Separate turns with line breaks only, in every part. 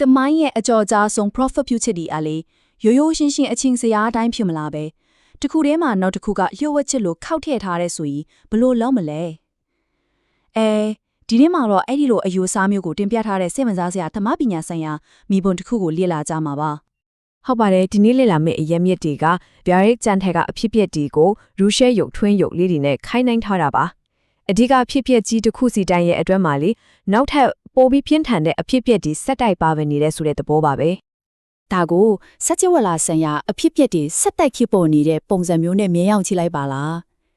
တမိုင်းရဲ့အကြော်ကြားဆုံး profit future ဒီအလေးရိုးရိုးရှင်းရှင်းအချင်းစရာအတိုင်းဖြစ်မလားပဲတခုတည်းမှာနောက်တစ်ခုကလျှို့ဝှက်ချစ်လို့ခောက်ထည့်ထားတဲ့ဆိုရင်ဘလို့လုံးမလဲအဲဒီနေ့မှာတော့အဲ့ဒီလိုအယူအဆမျိုးကိုတင်ပြထားတဲ့စိတ်ဝင်စားစရာဓမ္မပညာဆိုင်ရာမိဘုံတစ်ခုကိုလေ့လာကြမှာပါ
ဟုတ်ပါတယ်ဒီနေ့လေ့လာမယ့်အရက်မြစ်တွေကဗျာရိတ်ကြံထက်ကအဖြစ်ပြက်ဒီကိုရူရှဲရုပ်ထွင်းရုပ်လေးတွေနဲ့ခိုင်းနှိုင်းထားတာပါအဓိကအဖြစ်ပြက်ကြီးတစ်ခုစီတိုင်းရဲ့အတွင်းမှာလေနောက်ထပ် ပိုပြီးပြင်းထန်တဲ့အဖြစ်အပျက်တွေဆက်တိုက်ပါဝင်နေတဲ့ဆိုတဲ့သဘောပါပဲ။
ဒါကိုစัจ java လာဆန်ရအဖြစ်အပျက်တွေဆက်တိုက်ဖြစ်ပေါ်နေတဲ့ပုံစံမျိုးနဲ့မြင်ရောက်ကြည့်လိုက်ပါလား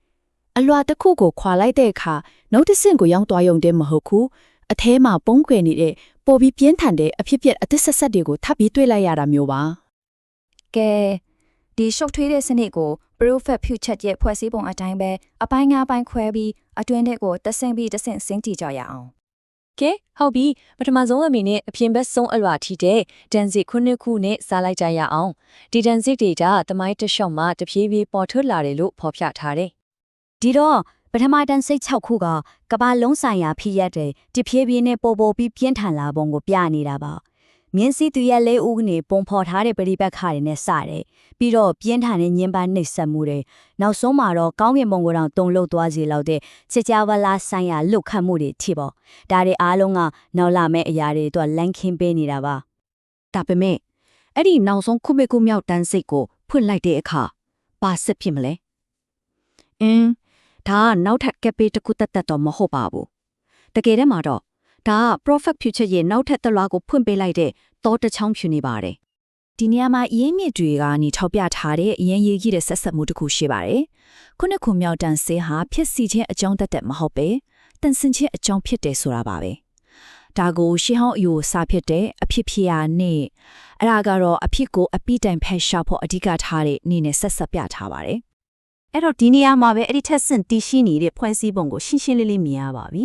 ။အလွာတစ်ခုကိုခွာလိုက်တဲ့အခါနှုတ်တဆင့်ကိုရောက်သွားရုံတည်းမဟုတ်ဘူး။အထဲမှာပုံခွေနေတဲ့ပိုပြီးပြင်းထန်တဲ့အဖြစ်အပျက်အသစ်ဆက်ဆက်တွေကိုထပ်ပြီးတွေ့လိုက်ရတာမျိုးပါ။
ကဲဒီရှုပ်ထွေးတဲ့စနစ်ကို Prophet Future ရဲ့ဖွဲ့စည်းပုံအတိုင်းပဲအပိုင်း၅ပိုင်းခွဲပြီးအတွင်းထက်ကိုတဆင့်ပြီးတဆင့်စင်းကြည့်ကြရအောင်။
ကဲဟုတ်ပြီပထမဆုံးအမိနဲ့အပြင်ဘက်ဆုံးအလွာထီတဲ့ဒန်စစ်ခုနှစ်ခုနဲ့စားလိုက်ကြရအောင်ဒီဒန်စစ်ဒေတာတမိုင်းတစ်လျှောက်မှာတဖြည်းဖြည်းပေါ်ထွက်လာတယ်လို့ဖော်ပြထားတယ်
ဒီတော့ပထမတန်းစိတ်6ခုကကဘာလုံးဆိုင်ရာဖြစ်ရက်တယ်တဖြည်းဖြည်းနဲ့ပေါ်ပေါ်ပြီးပြင်းထန်လာပုံကိုပြနေတာပါ မြင်းစည်းသူရဲ့လေးဦးကနေပုံဖော်ထားတဲ့ပရိပတ်ခါတွေနဲ့စတယ်ပြီးတော့ပြင်းထန်တဲ့ညင်ပန်းနှိပ်စက်မှုတွေနောက်ဆုံးမှာတော့ကောင်းကင်ဘုံကိုတော့တုံလုတ်သွားစေလောက်တဲ့စစ်ကြဝဠာဆိုင်ရာလုတ်ခတ်မှုတွေထိပေါ့ဒါတွေအားလုံးကနောက်လာမယ့်အရာတွေတော့လန်ခင်းပေးနေတာပါ
ဒါပေမဲ့အဲ့ဒီနောက်ဆုံးခုမခုမြောက်တန်းစိတ်ကိုဖွင့်လိုက်တဲ့အခါပါစစ်ဖြစ်မလဲအင်းဒါကနောက်ထပ်ကက်ပေတစ်ခုတက်တက်တော့မဟုတ်ပါဘူးတကယ်တမ်းမှာတော့ ဒါက profit future ရဲ့နောက်ထပ်တစ်လွားကိုဖွင့်ပေးလိုက်တဲ့တောတစ်ချောင်းဖြူနေပါတယ်ဒီနေရာမှာအရင်မြစ်တွေကနေထောက်ပြထားတဲ့အရင်ရေးကြီးတဲ့ဆက်ဆက်မှုတစ်ခုရှိပါတယ်ခုနှစ်ခုမြောက်တန်းစေးဟာဖြစ်စီခြင်းအကြောင်းတက်တက်မဟုတ်ပဲတန်ဆင်ခြင်းအကြောင်းဖြစ်တယ်ဆိုတာပါပဲဒါကိုရှင်းဟောင်းအယူစာဖြစ်တဲ့အဖြစ်ဖြစ်ရာနဲ့အဲ့ဒါကတော့အဖြစ်ကိုအပိတိုင်ဖက်ရှာဖို့အဓိကထားတဲ့အနေနဲ့ဆက်ဆက်ပြထားပါတယ် အဲ့တော့ဒီနေရာမှာပဲအဲ့ဒီထက်ဆင့်တည်ရှိနေတဲ့ဖွဲ့စည်းပုံကိုရှင်းရှင်းလေးလေးမြင်ရပါပြီ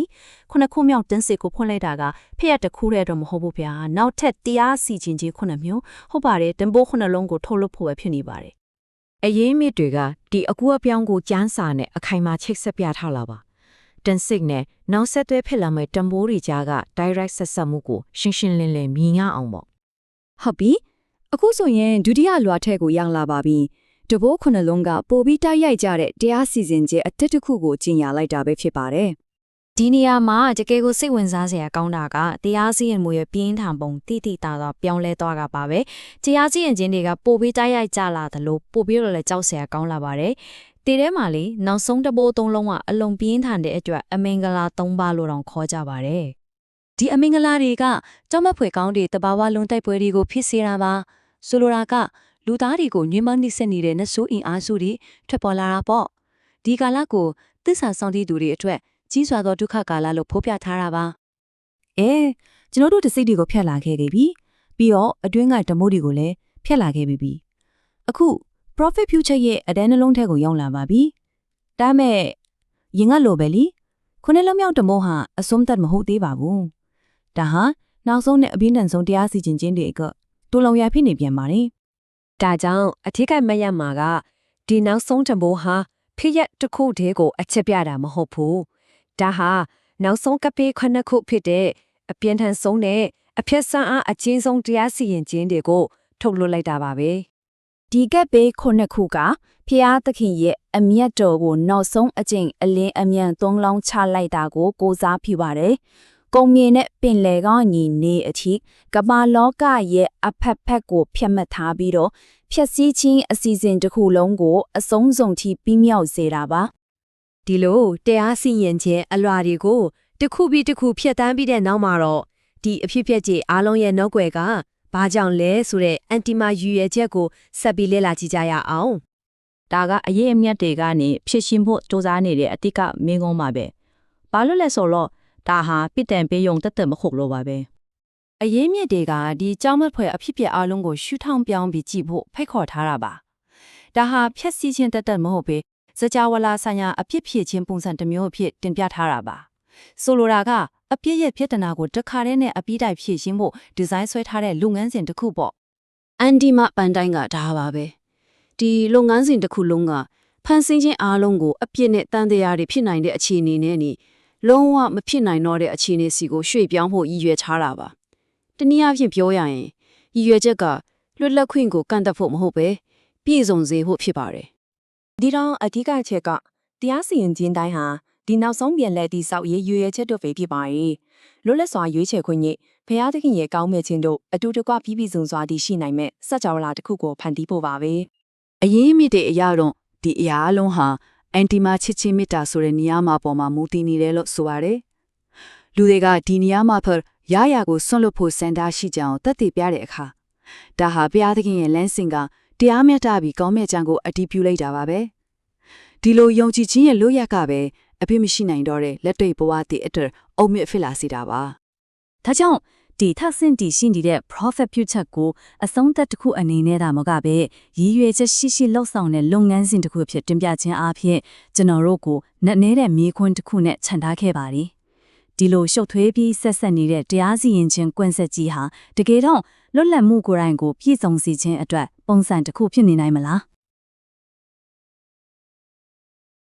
ခုနှစ်ခုမြောက်တင်းစစ်ကိုဖွင့်လိုက်တာကဖက်ရတစ်ခုတည်းတော့မဟုတ်ဘူးဗျာနောက်ထပ်တရားစီခြင်းကြီးခုနှစ်မျိုးဟုတ်ပါတယ်တန်ဖိုးခုနှစ်လုံးကိုထုတ်လုပ်ဖို့ပဲဖြစ်နေပါတယ်
အရေးမြစ်တွေကဒီအကူအပြောင်းကိုကျန်းစာနဲ့အခိုင်အမာချိတ်ဆက်ပြထားလာပါတန်စစ်နဲ့နောက်ဆက်တွဲဖြစ်လာမဲ့တံပိုးတွေကြားက direct ဆက်ဆက်မှုကိုရှင်းရှင်းလင်းလင်းမြင်ရအောင်ပေါ့
ဟုတ်ပြီအခုဆိုရင်ဒုတိယလွာထက်ကိုရောက်လာပါပြီ တဘိုးခုနှလုံးကပိုပြီးတိုက်ရိုက်ကြတဲ့တရားစီစဉ်ခြင်းအတစ်တစ်ခုကိုကျင်ညာလိုက်တာပဲဖြစ်ပါတယ်
ဒီနေရာမှာတကယ်ကိုစိတ်ဝင်စားစရာကောင်းတာကတရားစီရင်မှုရဲ့ပြင်းထန်ပုံတိတိတသာပြောင်းလဲသွားတာပါပဲတရားစီရင်ခြင်းတွေကပိုပြီးတိုက်ရိုက်ကြလာသလိုပိုပြီးတော့လည်းကြောက်စရာကောင်းလာပါတယ်ဒီထဲမှာလေနောက်ဆုံးတစ်ပိုးသုံးလုံးကအလုံးပြင်းထန်တဲ့အတွက်အမင်္ဂလာ၃ပါးလို့တောင်ခေါ်ကြပါတယ်
ဒီအမင်္ဂလာတွေကကြောက်မက်ဖွယ်ကောင်းတဲ့တဘာဝလုံးတိုက်ပွဲတွေကိုဖြစ်စေတာပါဆိုလိုတာက လူသားတွေကိုညှဉ်းပန်းနှိစက်နေတဲ့နတ်ဆိုးအင်အားစုတွေထွက်ပေါ်လာတာပေါ့ဒီကာလကိုသစ္စာဆောင်တည်သူတွေအတွက်ကြီးစွာသောဒုက္ခကာလလို့ဖော်ပြထားတာပါ
အဲကျွန်တော်တို့တစိတ်တွေကိုဖျက်လာခဲ့ခဲ့ပြီပြီးတော့အတွင်းကဓမိုးတွေကိုလည်းဖျက်လာခဲ့ပြီပြီအခု profit future ရဲ့အတန်းနှလုံးထက်ကိုရောက်လာပါပြီဒါမဲ့ရင်ကလိုပဲလीခုနှစ်လုံးမြောက်ဓမိုးဟာအစုံသက်မဟုတ်သေးပါဘူးဒါဟာနောက်ဆုံးနဲ့အပြင်းထန်ဆုံးတရားစီရင်ခြင်းတွေကတူလုံရဖြစ်နေပြန်ပါတယ်
ဒါကြောင့်အထက်ကမတ်ရမှာကဒီနောက်ဆုံးတံပိုးဟာဖြစ်ရက်တစ်ခုတည်းကိုအချက်ပြတာမဟုတ်ဘူးဒါဟာနောက်ဆုံးကပေးခုနှစ်ခုဖြစ်တဲ့အပြင်းထန်ဆုံးနဲ့အဖြစ်ဆန်းအားအချင်းဆုံးတရားစီရင်ခြင်းတွေကိုထုတ်လွှတ်လိုက်တာပါပဲ
ဒီကက်ပေးခုနှစ်ခုကဖျားသခင်ရဲ့အမျက်တော်ကိုနောက်ဆုံးအကျင့်အလင်းအမြန်သုံးလောင်းချလိုက်တာကိုကိုစားဖြစ်ပါတယ်။ ကုံမြေနဲ့ပင်လေကောင်းညီနေအထိကမ္ဘာလောကရဲ့အဖက်ဖက်ကိုဖျက်မှတ်ထားပြီးတော့ဖြည့်ဆည်းခြင်းအစီအစဉ်တစ်ခုလုံးကိုအဆုံးစုံထိပြီးမြောက်စေတာပါ
ဒီလိုတရားစီရင်ခြင်းအလွာတွေကိုတစ်ခုပြီးတစ်ခုဖျက်တမ်းပြီးတဲ့နောက်မှာတော့ဒီအဖြစ်အပျက်ကြီးအားလုံးရဲ့နောက်ွယ်ကဘာကြောင့်လဲဆိုတဲ့အန်တီမာယူရဲ့ချက်ကိုဆက်ပြီးလေ့လာကြည့်ကြရအောင်။
ဒါကအရေးအမြတ်တွေကနေဖြစ်ရှင်ဖို့စ조사နေတဲ့အတိတ်ကမင်းကုန်းပါပဲ။ဘာလို့လဲဆိုတော့ ဒါဟာပြစ်ဒဏ်ပေးယုံတက်တက်မဟုတ်လို့ပါပဲ။
အရေးမြစ်တွေကဒီကြောင်းမက်ဖွဲ့အဖြစ်ပြက်အလုံးကိုရှုထောင်ပြောင်းပြီးကြည့်ဖို့ဖိတ်ခေါ်ထားတာပါ။ဒါဟာဖြည့်ဆည်းခြင်းတက်တက်မဟုတ်ပဲစကြဝဠာဆိုင်ရာအဖြစ်ဖြစ်ခြင်းပုံစံတစ်မျိုးအဖြစ်တင်ပြထားတာပါ။ဆိုလိုတာကအပြည့်ရဲ့ဖြစ်တနာကိုတစ်ခါတည်းနဲ့အပြီးတိုင်ဖြည့်ရှင်းဖို့ဒီဇိုင်းဆွဲထားတဲ့လုပ်ငန်းစဉ်တစ်ခုပေါ့။အန်ဒီမပန်တိုင်းကဒါပါပဲ။ဒီလုပ်ငန်းစဉ်တစ်ခုလုံးကဖန်ဆင်းခြင်းအားလုံးကိုအပြစ်နဲ့တန်တရားတွေဖြစ်နိုင်တဲ့အခြေအနေနဲ့နီ လုံးဝမဖြစ်နိုင်တော့တဲ့အခြေအနေစီကိုရွှေ့ပြောင်းဖို့ရည်ရွယ်ထားတာပါ
တနည်းအားဖြင့်ပြောရရင်ရည်ရွယ်ချက်ကလွတ်လပ်ခွင့်ကိုကန့်သတ်ဖို့မဟုတ်ပဲပြည့်စုံစေဖို့ဖြစ်ပါတယ်
ဒီတော့အဓိကအချက်ကတရားစီရင်ခြင်းတိုင်းဟာဒီနောက်ဆုံးပြန်လဲတည်ဆောက်ရေးရွေရချက်တို့ပဲဖြစ်ပါရဲ့လွတ်လပ်စွာရွေးချယ်ခွင့်နဲ့ဖျားသခင်ရဲ့ကောင်းမဲ့ခြင်းတို့အတူတကွပြီးပြီးစုံစွာတည်ရှိနိုင်မဲ့စัจ java လာတစ်ခုကိုဖန်တီးဖို့ပါပဲ
အရင်းမြစ်တဲ့အရာတော့ဒီအရာအလုံးဟာ အန်တီမာချစ်ချင်းမေတ္တာဆိုတဲ့နေရာမှာပေါ်မှာမူတည်နေတယ်လို့ဆိုပါတယ်။လူတွေကဒီနေရာမှာဖရရကိုဆွန့်လွတ်ဖို့စံတာရှိကြအောင်တတ်သိပြတဲ့အခါဒါဟာဘုရားသခင်ရဲ့လမ်းစဉ်ကတရားမျှတပြီးကောင်းမြတ်ကြံကိုအတည်ပြုလိုက်တာပါပဲ။ဒီလိုယုံကြည်ခြင်းရဲ့လို့ရကပဲအပြစ်မရှိနိုင်တော့တဲ့လက်တွေ့ဘဝတည်အတွက်အုံမြင့်ဖြစ်လာစေတာပါ။
ဒါကြောင့် ဒီထဆင့်တီရှိနေတဲ့ profit future ကိုအဆုံးသက်တစ်ခုအနေနဲ့ဒါမကပဲရည်ရွယ်ချက်ရှိရှိလှုပ်ဆောင်တဲ့လုပ်ငန်းစဉ်တစ်ခုအဖြစ်တင်ပြခြင်းအပြင်ကျွန်တော်တို့ကိုနက်နဲတဲ့မိခွန်းတစ်ခုနဲ့ခြံထားခဲ့ပါတယ်ဒီလိုရှုပ်ထွေးပြီးဆက်ဆက်နေတဲ့တရားစီရင်ခြင်းကွင်းဆက်ကြီးဟာတကယ်တော့လွတ်လပ်မှုကိုယ်တိုင်ကိုပြည့်စုံစေခြင်းအတွက်ပုံစံတစ်ခုဖြစ်နေနိုင်မလား